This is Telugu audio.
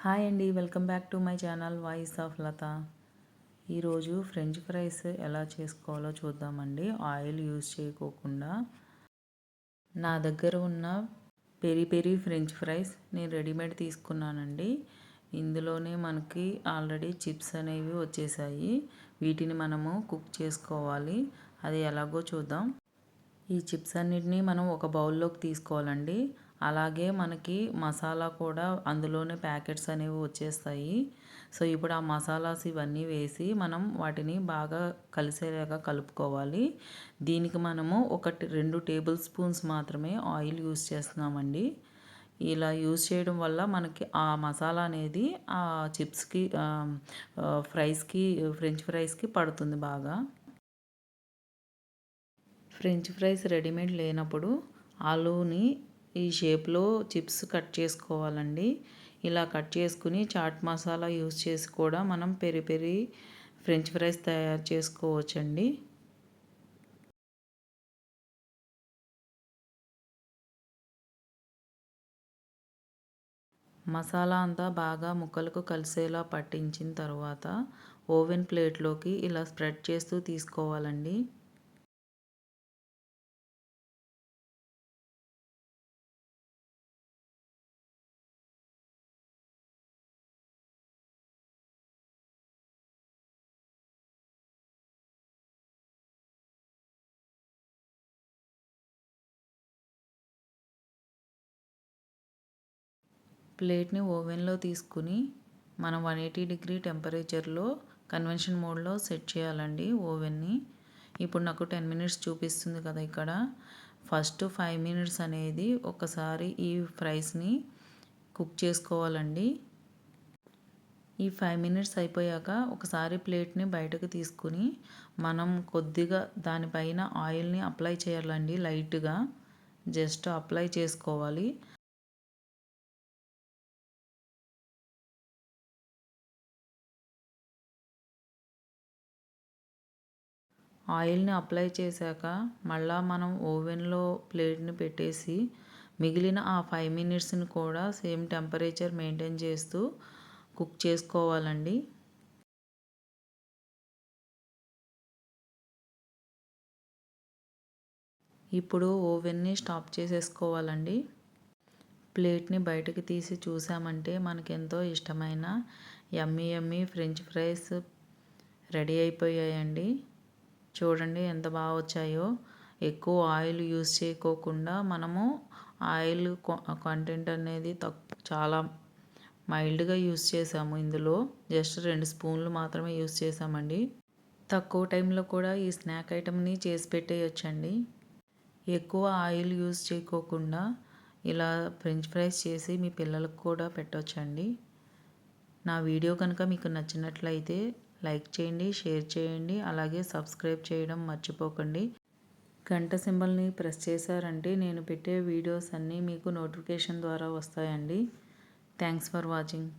హాయ్ అండి welcome back to my channel voice of Latha. ఈరోజు ఫ్రెంచ్ ఫ్రైస్ ఎలా చేసుకోవాలో చూద్దామండి. ఆయిల్ యూజ్ చేయకోకుండా నా దగ్గర ఉన్న పెరి పెరి ఫ్రెంచ్ ఫ్రైస్ నేను రెడీమేడ్ తీసుకున్నానండి. ఇందులోనే మనకి ఆల్రెడీ చిప్స్ అనేవి వచ్చేసాయి. వీటిని మనము కుక్ చేసుకోవాలి. అది ఎలాగో చూద్దాం. ఈ చిప్స్ అన్నిటినీ మనం ఒక బౌల్లోకి తీసుకోవాలండి. అలాగే మనకి మసాలా కూడా అందులోనే ప్యాకెట్స్ అనేవి వచ్చేస్తాయి. సో ఇప్పుడు ఆ మసాలాస్ ఇవన్నీ వేసి మనం వాటిని బాగా కలిసేలాగా కలుపుకోవాలి. దీనికి మనము ఒకటి రెండు టేబుల్ స్పూన్స్ మాత్రమే ఆయిల్ యూస్ చేస్తున్నామండి. ఇలా యూస్ చేయడం వల్ల మనకి ఆ మసాలా అనేది ఆ చిప్స్కి ఫ్రైస్కి ఫ్రెంచ్ ఫ్రైస్కి పడుతుంది బాగా. ఫ్రెంచ్ ఫ్రైస్ రెడీమేడ్ లేనప్పుడు ఆలూని ఈ షేప్లో చిప్స్ కట్ చేసుకోవాలండి. ఇలా కట్ చేసుకుని చాట్ మసాలా యూస్ చేసి కూడా మనం పెరి పెరి ఫ్రెంచ్ ఫ్రైస్ తయారు చేసుకోవచ్చండి. మసాలా అంతా బాగా ముక్కలకు కలిసేలా పట్టించిన తర్వాత ఓవెన్ ప్లేట్లోకి ఇలా స్ప్రెడ్ చేస్తూ తీసుకోవాలండి. ప్లేట్ని ఓవెన్లో తీసుకుని మనం వన్ ఎయిటీ డిగ్రీ టెంపరేచర్లో కన్వెన్షన్ మోడ్లో సెట్ చేయాలండి ఓవెన్ని. ఇప్పుడు నాకు టెన్ మినిట్స్ చూపిస్తుంది కదా ఇక్కడ. ఫస్ట్ ఫైవ్ మినిట్స్ అనేది ఒకసారి ఈ ఫ్రైస్ని కుక్ చేసుకోవాలండి. ఈ ఫైవ్ మినిట్స్ అయిపోయాక ఒకసారి ప్లేట్ని బయటకు తీసుకుని మనం కొద్దిగా దానిపైన ఆయిల్ని అప్లై చేయాలండి లైట్గా. జస్ట్ అప్లై చేసుకోవాలి. ఆయిల్ని అప్లై చేశాక మళ్ళీ మనం ఓవెన్లో ప్లేట్ని పెట్టేసి మిగిలిన ఆ ఫైవ్ మినిట్స్ని కూడా సేమ్ టెంపరేచర్ మెయింటైన్ చేస్తూ కుక్ చేసుకోవాలండి. ఇప్పుడు ఓవెన్ని స్టాప్ చేసేసుకోవాలండి. ప్లేట్ని బయటకు తీసి చూసామంటే మనకెంతో ఎంతో ఇష్టమైన ఎమ్మీ ఎమ్మి ఫ్రెంచ్ ఫ్రైస్ రెడీ అయిపోయాయండి. చూడండి ఎంత బాగా వచ్చాయో. ఎక్కువ ఆయిల్ యూస్ చేయకోకుండా మనము ఆయిల్ కంటెంట్ అనేది తక్కు చాలా మైల్డ్గా యూస్ చేసాము ఇందులో. జస్ట్ రెండు స్పూన్లు మాత్రమే యూస్ చేసామండి. తక్కువ టైంలో కూడా ఈ స్నాక్ ఐటమ్ని చేసి పెట్టేయచ్చండి. ఎక్కువ ఆయిల్ యూస్ చేయకోకుండా ఇలా ఫ్రెంచ్ ఫ్రైస్ చేసి మీ పిల్లలకు కూడా పెట్టవచ్చండి నా వీడియో కనుక మీకు నచ్చినట్లయితే లైక్ చేయండి షేర్ చేయండి అలాగే సబ్స్క్రైబ్ చేయడం మర్చిపోకండి. గంట సింబల్ని ప్రెస్ చేశారంటే నేను పెట్టే వీడియోస్ అన్నీ మీకు నోటిఫికేషన్ ద్వారా వస్తాయండి. Thanks for watching.